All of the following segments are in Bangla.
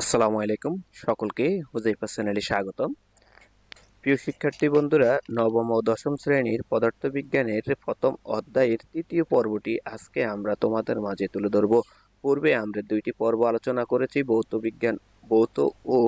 আসসালামু আলাইকুম সকলকে হুজাইফা চ্যানেলে স্বাগতম। প্রিয় শিক্ষার্থী বন্ধুরা, নবম ও দশম শ্রেণির পদার্থবিজ্ঞানের প্রথম অধ্যায়ের তৃতীয় পর্বটি আজকে আমরা তোমাদের মাঝে তুলে ধরব। পূর্বে আমরা দুইটি পর্ব আলোচনা করেছি ভৌত বিজ্ঞান ভৌত ও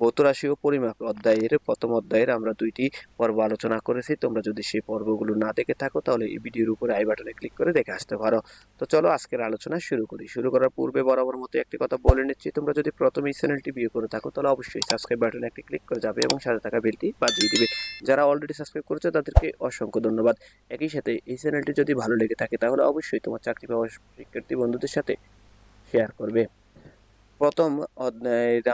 আহ, ভৌত রাশি ও পরিমাপ অধ্যায়ের প্রথম অধ্যায়ের আমরা দুইটি পর্ব আলোচনা করেছি। তোমরা যদি সেই পর্বগুলো না দেখে থাকো তাহলে এই ভিডিওর উপরে আই বাটনে ক্লিক করে দেখে আসতে পারো। তো চলো আজকের আলোচনা শুরু করি। শুরু করার পূর্বে বরাবর মতো একটি কথা বলে নিচ্ছি। তোমরা যদি প্রথমে এই চ্যানেলটি ভিউ করে থাকো তাহলে অবশ্যই সাবস্ক্রাইব বাটনে একটি ক্লিক করে যাবে এবং সাথে থাকা বেলটি বাজিয়ে দিবে। যারা অলরেডি সাবস্ক্রাইব করেছে তাদেরকে অসংখ্য ধন্যবাদ। একই সাথে এই চ্যানেলটি যদি ভালো লেগে থাকে তাহলে অবশ্যই তোমার চাকরি পাওয়া শিক্ষার্থী বন্ধুদের সাথে শেয়ার করবে। প্রথম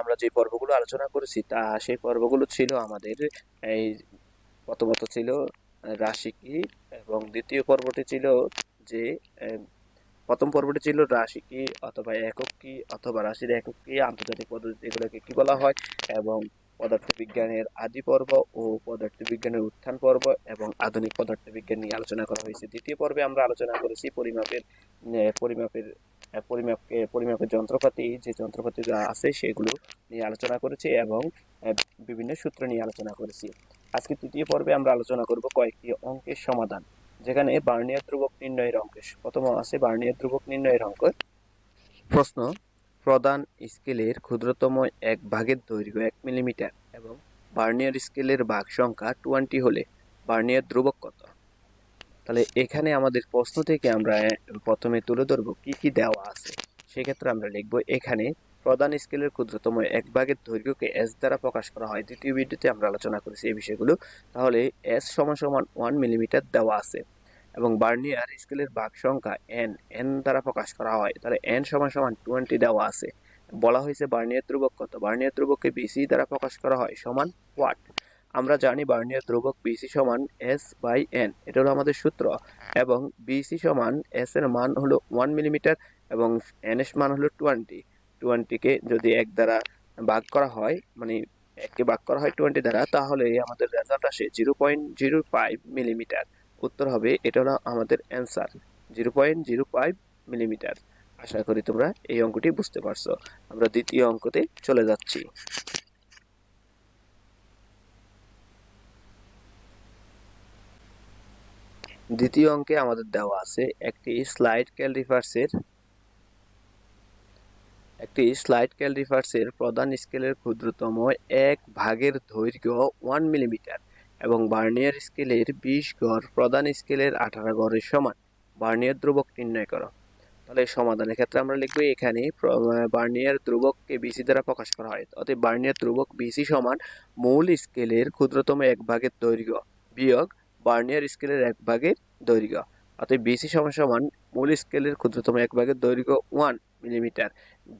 আমরা যে পর্বগুলো আলোচনা করেছি, তা সেই পর্বগুলো ছিল আমাদের এই প্রথমত ছিল রাশিকি এবং দ্বিতীয় পর্বটি ছিল যে প্রথম পর্বটি ছিল রাশি কি অথবা একক কি অথবা রাশির একক কি আন্তর্জাতিক পদ্ধতি, এগুলোকে কি বলা হয় এবং পদার্থবিজ্ঞানের আদি পর্ব ও পদার্থবিজ্ঞানের উত্থান পর্ব এবং আধুনিক পদার্থবিজ্ঞান নিয়ে আলোচনা করা হয়েছে। দ্বিতীয় পর্বে আমরা আলোচনা করেছি পরিমাপের পরিমাপের আহ, পরিমাপকে পরিমাপের যন্ত্রপাতি যে যন্ত্রপাতি আছে সেগুলো নিয়ে আলোচনা করেছি এবং বিভিন্ন সূত্র নিয়ে আলোচনা করেছি। আজকে তৃতীয় পর্বে আমরা আলোচনা করব কয়েকটি অঙ্কের সমাধান যেখানে বার্নিয়ার ধ্রুবক নির্ণয়ের অঙ্ক। প্রথম আছে বার্নিয়ার ধ্রুবক নির্ণয়ের অঙ্ক। প্রশ্ন প্রধান স্কেলের ক্ষুদ্রতম এক ভাগের দৈর্ঘ্য এক মিলিমিটার এবং বার্নিয়ার স্কেলের ভাগ সংখ্যা টোয়েন্টি হলে বার্নিয়ার ধ্রুবক কত? তাহলে এখানে আমাদের প্রশ্ন থেকে আমরা প্রথমে তুলে ধরবো কি কি দেওয়া আছে। সেক্ষেত্রে আমরা লিখব, এখানে প্রধান স্কেলের ক্ষুদ্রতম এক ভাগের দৈর্ঘ্যকে এস দ্বারা প্রকাশ করা হয়। দ্বিতীয় ভিডিওতে আমরা আলোচনা করেছি এই বিষয়গুলো। তাহলে এস সমান সমান ওয়ান মিলিমিটার দেওয়া আছে এবং বার্নিয়ার স্কেলের ভাগ সংখ্যা এন এন দ্বারা প্রকাশ করা হয়। তাহলে এন সমান সমান টোয়েন্টি দেওয়া আছে। বলা হয়েছে বার্নিয়ার ধ্রুবক কত? বার্নিয়ার ধ্রুবককে বিসি দ্বারা প্রকাশ করা হয় সমান ওয়াট আমরা জানি বার্নিয়ার ধ্রুবক বিসি সমান এস বাই এন এটা হলো আমাদের সূত্র, এবং বিসি সমান এস এর মান হলো ওয়ান মিলিমিটার এবং এন এস মান হলো টোয়েন্টি টোয়েন্টিকে যদি এক দ্বারা ভাগ করা হয় মানে এককে ভাগ করা হয় টোয়েন্টি দ্বারা, তাহলে আমাদের রেজাল্ট আসে zero point zero five millimetre উত্তর হবে এটা হলো আমাদের answer zero point zero five millimetre আশা করি তোমরা এই অঙ্কটি বুঝতে পারছ, আমরা দ্বিতীয় অঙ্কতে চলে যাচ্ছি। দ্বিতীয় অঙ্কে আমাদের দেওয়া আছে একটি স্লাইড ক্যালরিফার্সের একটি স্লাইড ক্যালরিফার্সের প্রধান স্কেলের ক্ষুদ্রতম এক ভাগের দৈর্ঘ্য ওয়ান মিলিমিটার এবং বার্নিয়ার স্কেলের বিশ গড় প্রধান স্কেলের আঠারো গড়ের সমান। বার্নিয়ার ধ্রুবক নির্ণয় করো। তাহলে সমাধানের ক্ষেত্রে আমরা লিখব এখানে বার্নিয়ার ধ্রুবককে বিসি দ্বারা প্রকাশ করা হয়। অতএব বার্নিয়ার ধ্রুবক বিসি সমান মূল স্কেলের ক্ষুদ্রতম এক ভাগের দৈর্ঘ্য বিয়োগ বার্নিয়ার স্কেলের এক ভাগের দৈর্ঘ্য, অতএব বিসি সমান সমান মূল স্কেলের ক্ষুদ্রতম এক ভাগের দৈর্ঘ্য ওয়ান মিলিমিটার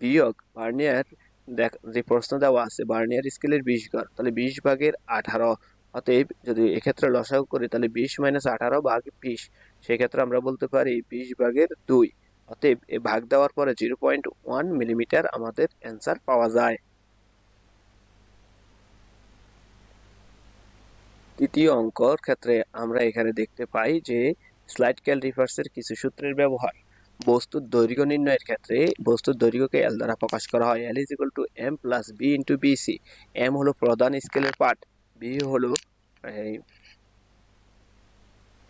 বিয়োগ বার্নিয়ার দেখ, যে প্রশ্ন দেওয়া আছে বার্নিয়ার স্কেলের বিশ গড় তাহলে বিশ ভাগের আঠারো। অতএব যদি এক্ষেত্রে লসাগু করি, তাহলে বিশ মাইনাস আঠারো ভাগ বিশ, সেক্ষেত্রে আমরা বলতে পারি বিশ ভাগের দুই। অতএব এ ভাগ দেওয়ার পরে জিরো পয়েন্ট ওয়ান মিলিমিটার আমাদের অ্যান্সার পাওয়া যায়। তৃতীয় অঙ্কর ক্ষেত্রে আমরা এখানে দেখতে পাই যে স্লাইড ক্যালরিফার্সের কিছু সূত্রের ব্যবহার। বস্তুর দৈর্ঘ্য নির্ণয়ের ক্ষেত্রে বস্তুর দৈর্ঘ্যকে এল দ্বারা প্রকাশ করা হয়। L is equal to M plus V into VC M হলো প্রধান স্কেলের পার্ট বি হলো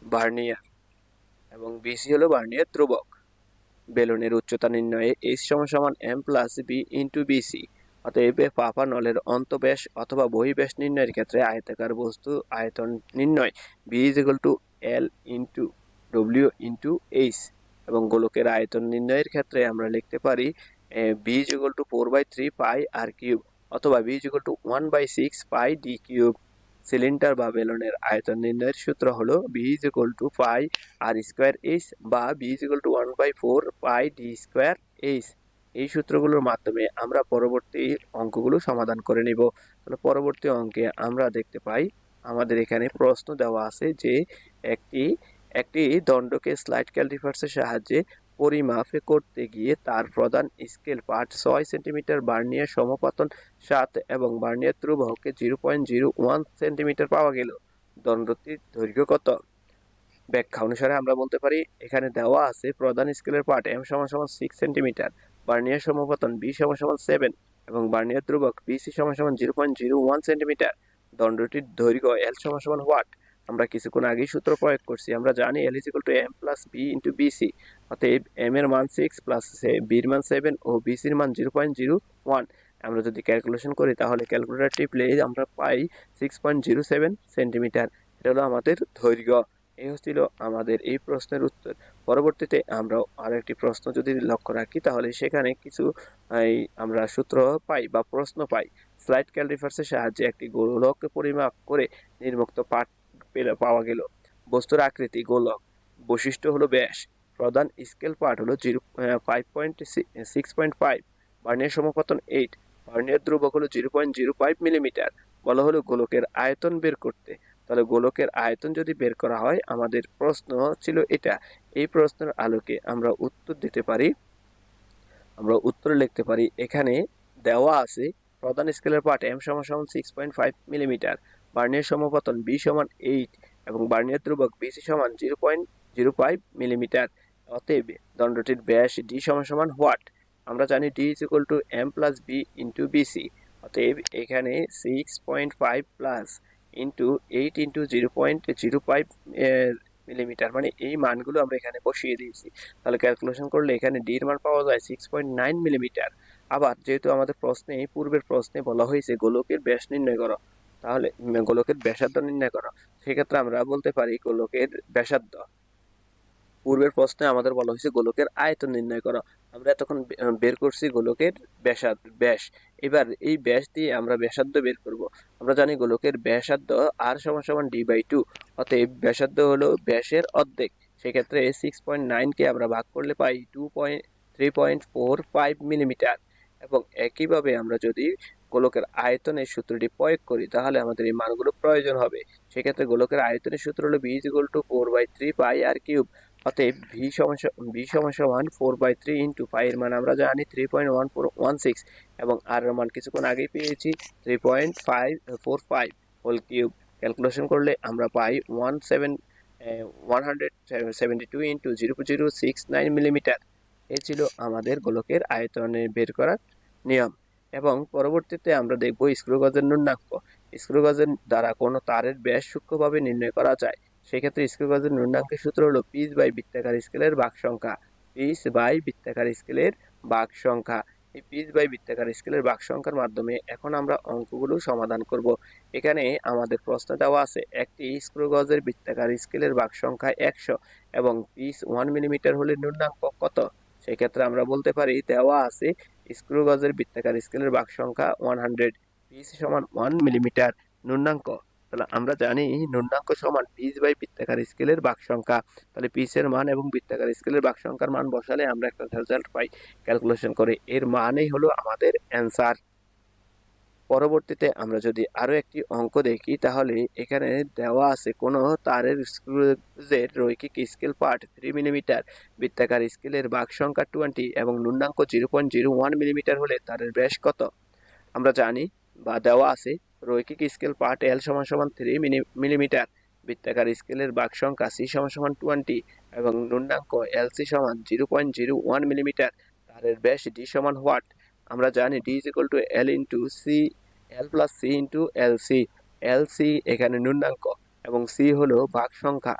বার্নিয়ার এবং বিসি হলো বার্নিয়ার ধ্রুবক। বেলুনের উচ্চতা নির্ণয়ে এইচ সমান সমান M plus B into BC অতএব পাপা নলের অন্তব্যাস অথবা বহিবেশ নির্ণয়ের ক্ষেত্রে আয়তাকার বস্তু আয়তন নির্ণয় B is equal to L into W into H এবং গোলকের আয়তন নির্ণয়ের ক্ষেত্রে আমরা লিখতে পারি B is equal to four by three pi R cube অথবা B is equal to one by six pi D cube cylinder বা বেলুনের আয়তন নির্ণয়ের সূত্র হলো B is equal to pi R square H বা B is equal to one by four pi D square H এই সূত্রগুলোর মাধ্যমে আমরা পরবর্তী অঙ্কগুলো সমাধান করে নিব। তাহলে পরবর্তী অঙ্কে আমরা দেখতে পাই, আমাদের এখানে প্রশ্ন দেওয়া আছে যে একটি একটি দণ্ডকে স্লাইড ক্যালরিফার্সের সাহায্যে পরিমাপ করতে গিয়ে তার প্রধান স্কেল পার্ট ছয় সেন্টিমিটার বার্নিয়ার সমপাতন সাত এবং vernier ধ্রুবককে zero point zero one centimetre পাওয়া গেল। দণ্ডটির দৈর্ঘ্য কত? ব্যাখ্যা অনুসারে আমরা বলতে পারি, এখানে দেওয়া আছে প্রধান স্কেলের পার্ট এম সমান সমান সিক্স সেন্টিমিটার। বার্নিয়ার সমপতন বি সমান সমান সেভেন এবং বার্নিয়ার ধ্রুবক বিসি সমান সমান zero point zero one centimetre দণ্ডটির দৈর্ঘ্য এল সমান সমান হোয়াট আমরা কিছুক্ষণ আগেই সূত্র প্রয়োগ করছি। আমরা জানি L is to M plus B into BC অতএব এম এর মান সিক্স প্লাস বির মান সেভেন ও বিসির মান জিরো পয়েন্ট জিরো ওয়ান আমরা যদি ক্যালকুলেশন করি, তাহলে ক্যালকুলেটার টিপলে আমরা পাই six point zero seven centimetre এটা হলো আমাদের দৈর্ঘ্য। এই হচ্ছিল আমাদের এই প্রশ্নের উত্তর। পরবর্তীতে আমরা আরও একটি প্রশ্ন যদি লক্ষ্য রাখি, তাহলে সেখানে কিছু আমরা সূত্র পাই বা প্রশ্ন পাই। স্লাইড ক্যালরিফার্সের সাহায্যে একটি গোলক পরিমাপ করে নির্মুক্ত পাঠ পাওয়া গেল। বস্তুর আকৃতি গোলক। বৈশিষ্ট্য হলো ব্যাস। প্রধান স্কেল পার্ট হলো zero five point six point five vernier সমপতন eight vernier ধ্রুবক হলো zero point zero five millimetre বলা হলো গোলকের আয়তন বের করতে। তাহলে গোলকের আয়তন যদি বের করা হয়, আমাদের প্রশ্ন ছিল এটা। এই প্রশ্নের আলোকে আমরা উত্তর দিতে পারি। আমরা উত্তর লিখতে পারি, এখানে দেওয়া আছে, প্রধান স্কেলের পার্ট এম সমান six point five millimetre vernier সমপতন B সমান এইট এবং বার্নিয়ার ধ্রুবক বিসি সমান zero point zero five millimetre অতএব দণ্ডটির ব্যাস ডি সমান সমান হোয়াট আমরা জানি D is equal to M plus B into BC অতএব এখানে six point five plus into eight into zero point zero five millimetre মানে এই মানগুলো আমরা এখানে বসিয়ে দিয়েছি। তাহলে ক্যালকুলেশন করলে এখানে ডির মান পাওয়া যায় সিক্স পয়েন্ট নাইন মিলিমিটার আবার যেহেতু আমাদের প্রশ্নে, পূর্বের প্রশ্নে বলা হয়েছে গোলকের ব্যাস নির্ণয় করো, তাহলে গোলকের ব্যাসার্ধ নির্ণয় করো। সেক্ষেত্রে আমরা বলতে পারি গোলকের ব্যাসার্ধ। পূর্বের প্রশ্নে আমাদের বলা হয়েছে গোলকের আয়তন নির্ণয় করো। আমরা এতক্ষণ বের করছি গোলকের ব্যাসার্ধ, ব্যাস। এবার এই ব্যাস দিয়ে আমরা ব্যাসার্ধ বের করব। আমরা জানি গোলকের ব্যাসার্ধ আর সমান সমান ডি বাই টু অতএব ব্যাসার্ধ হলো ব্যাসের অর্ধেক। সেক্ষেত্রে সিক্স পয়েন্ট নাইনকে আমরা ভাগ করলে পাই two point three point four five millimetre এবং একইভাবে আমরা যদি গোলকের আয়তনের সূত্রটি প্রয়োগ করি, তাহলে আমাদের এই মানগুলো প্রয়োজন হবে। সেক্ষেত্রে গোলকের আয়তনের সূত্র হলো B is equal to four by three pi R cube অতএব ভি সমান ভি সমান সমান four by three into pi এর মান আমরা জানি three point one four one six এবং আর এর মান কিছুক্ষণ আগেই পেয়েছি three point five four five whole cube calculation করলে আমরা পাই one seven one hundred seventy two into zero zero six nine millimetre এ ছিল আমাদের গোলকের আয়তনে বের করার নিয়ম। এবং পরবর্তীতে আমরা দেখব স্ক্রু গজের ন্যূনাঙ্ক স্ক্রু গজের দ্বারা কোনো তারের ব্যাস সূক্ষ্মভাবে নির্ণয় করা যায়। সেক্ষেত্রে স্ক্রু গজের ন্যূনাঙ্কের সূত্র হলো পিস বাই বৃত্তাকার স্কেলের বাক সংখ্যা পিস বাই বৃত্তাকার স্কেলের বাক সংখ্যা এই পিস বাই বৃত্তাকার স্কেলের বাক সংখ্যার মাধ্যমে এখন আমরা অঙ্কগুলো সমাধান করব। এখানে আমাদের প্রশ্ন দেওয়া আছে, একটি স্ক্রু গজের বৃত্তাকার স্কেলের বাক সংখ্যা একশো এবং পিস ওয়ান মিলিমিটার হলে ন্যূনাঙ্ক কত? সেক্ষেত্রে আমরা বলতে পারি, দেওয়া আছে স্ক্রু গজের বৃত্তাকার স্কেলের বাক সংখ্যা ওয়ান হান্ড্রেড পিস সমান ওয়ান মিলিমিটার ন্যূনাঙ্ক তাহলে আমরা জানি ন্যূনাঙ্ক সমান পিস বাই বৃত্তাকার স্কেলের বাক সংখ্যা তাহলে পিসের মান এবং বৃত্তাকার স্কেলের বাক সংখ্যার মান বসালে আমরা একটা রেজাল্ট পাই। ক্যালকুলেশন করে। এর মানেই হলো আমাদের অ্যান্সার পরবর্তীতে আমরা যদি আরও একটি অঙ্ক দেখি, তাহলে এখানে দেওয়া আছে কোনো তারের স্ক্রুজের রৈখিক স্কেল পার্ট থ্রি মিলিমিটার বৃত্তাকার স্কেলের বাক সংখ্যা টোয়েন্টি এবং ন্যূনাঙ্ক zero point zero one millimetre হলে তারের ব্যাস কত? আমরা জানি বা দেওয়া আছে রৈখিক স্কেল পার্ট এল সমান সমান থ্রি মিলিমিটার বৃত্তাকার স্কেলের বাক সংখ্যা সি সমান সমান টোয়েন্টি এবং ন্যূনাঙ্ক এল সি সমান zero point zero one millimetre তারের ব্যাস ডি সমান হোয়াট আমরা জানি D is equal to L into C L plus C into L C L C এখানে ন্যূনাঙ্ক এবং সি হলো ভাগ সংখ্যা।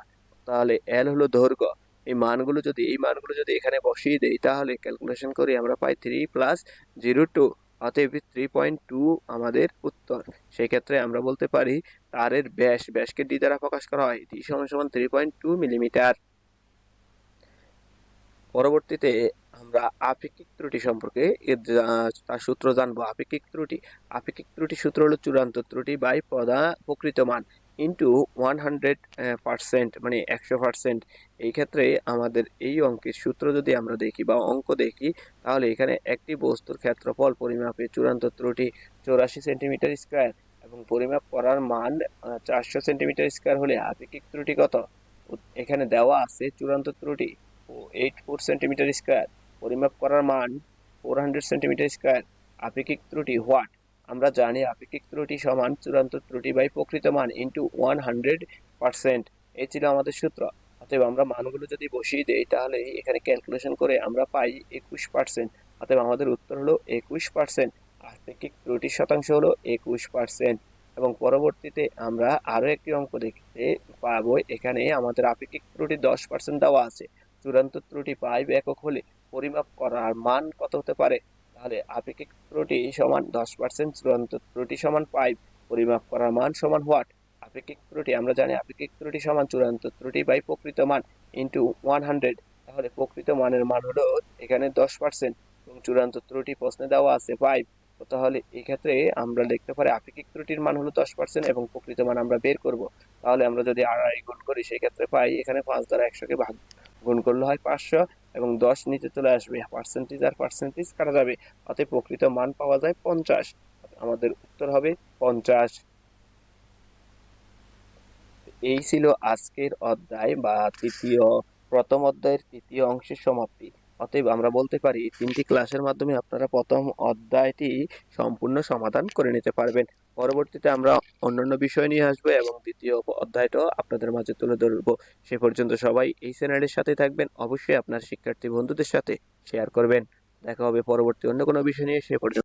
তাহলে এল হলো দৈর্ঘ্য। এই মানগুলো যদি এই মানগুলো যদি এখানে বসিয়ে দেই, তাহলে ক্যালকুলেশন করি আমরা পাই থ্রি প্লাস জিরো টু অতএব থ্রি পয়েন্ট টু আমাদের উত্তর। সেক্ষেত্রে আমরা বলতে পারি তারের ব্যাস, ব্যাসকে ডি দ্বারা প্রকাশ করা হয় ডি সমান সমান থ্রি পয়েন্ট টু মিলিমিটার পরবর্তীতে আমরা আপেক্ষিক ত্রুটি সম্পর্কে তার সূত্র জানব। আপেক্ষিক ত্রুটি আপেক্ষিক ত্রুটি সূত্র হলো চূড়ান্ত ত্রুটি বাই প্রদা প্রকৃত মান। ইন্টু ওয়ান হান্ড্রেড পার্সেন্ট মানে একশো পার্সেন্ট এই ক্ষেত্রে আমাদের এই অঙ্কের সূত্র যদি আমরা দেখি বা অঙ্ক দেখি, তাহলে এখানে একটি বস্তুর ক্ষেত্রফল পরিমাপে চূড়ান্ত ত্রুটি চৌরাশি সেন্টিমিটার স্কোয়ার এবং পরিমাপ করার মান চারশো সেন্টিমিটার স্কোয়ার হলে আপেক্ষিক ত্রুটি কত? এখানে দেওয়া আছে চূড়ান্ত ত্রুটি, ও এইট ফোর সেন্টিমিটার স্কোয়ার, পরিমাপ করার মান ফোর হান্ড্রেড সেন্টিমিটার স্কোয়ার, আপেক্ষিক ত্রুটি হোয়াট আমরা জানি আপেক্ষিক ত্রুটি সমান চূড়ান্ত ত্রুটি বাই প্রকৃত মান ইন্টু ওয়ান হান্ড্রেড পার্সেন্ট এই ছিল আমাদের সূত্র। অতএব আমরা মানগুলো যদি বসিয়ে দেই, তাহলে এখানে ক্যালকুলেশন করে আমরা পাই একুশ পার্সেন্ট অতএব আমাদের উত্তর হলো একুশ পার্সেন্ট আপেক্ষিক ত্রুটির শতাংশ হলো একুশ পার্সেন্ট এবং পরবর্তীতে আমরা আরও একটি অঙ্ক দেখতে পাবো। এখানে আমাদের আপেক্ষিক ত্রুটি দশ পার্সেন্ট দেওয়া আছে। চূড়ান্ত ত্রুটি ফাইভ একক হলে পরিমাপ করার মান কত হতে পারে? তাহলে আপেক্ষিক ত্রুটি সমান দশ পার্সেন্ট চূড়ান্ত ত্রুটি সমান পাইপ পরিমাপ করার মান সমান হোয়াট? আপেক্ষিক ত্রুটি, আমরা জানি আপেক্ষিক ত্রুটি সমান চূড়ান্ত ত্রুটি বাই প্রকৃত মান ইন্টু ওয়ান হান্ড্রেড তাহলে প্রকৃত মানের মান হলো এখানে দশ পার্সেন্ট এবং চূড়ান্ত ত্রুটি প্রশ্নে দেওয়া আছে ফাইভ তাহলে এক্ষেত্রে আমরা লিখতে পারি আপেক্ষিক ত্রুটির মান হলো দশ পার্সেন্ট এবং প্রকৃত মান আমরা বের করব। তাহলে আমরা যদি আড়াই গুণ করি সেই ক্ষেত্রে পাই এখানে পাঁচ দ্বারা একশোকে ভাগ, গুণ করলে হয় পাঁচশো এবং দশ নিচে চলে আসবে পার্সেন্টেজ আর পার্সেন্টেজ কাটা যাবে। অতএব প্রকৃত মান পাওয়া যায় পঞ্চাশ। আমাদের উত্তর হবে পঞ্চাশ। এই ছিল আজকের অধ্যায় বা তৃতীয়, প্রথম অধ্যায়ের তৃতীয় অংশের সমাপ্তি। অতএব আমরা বলতে পারি, তিনটি ক্লাসের মাধ্যমে আপনারা প্রথম অধ্যায়টি সম্পূর্ণ সমাধান করে নিতে পারবেন। পরবর্তীতে আমরা অন্যান্য বিষয় নিয়ে আসব এবং দ্বিতীয় অধ্যায়টাও আপনাদের মাঝে তুলে ধরবো। সে পর্যন্ত সবাই এই চ্যানেলের সাথে থাকবেন। অবশ্যই আপনার শিক্ষার্থী বন্ধুদের সাথে শেয়ার করবেন। দেখা হবে পরবর্তী অন্য কোনো বিষয় নিয়ে। সে পর্যন্ত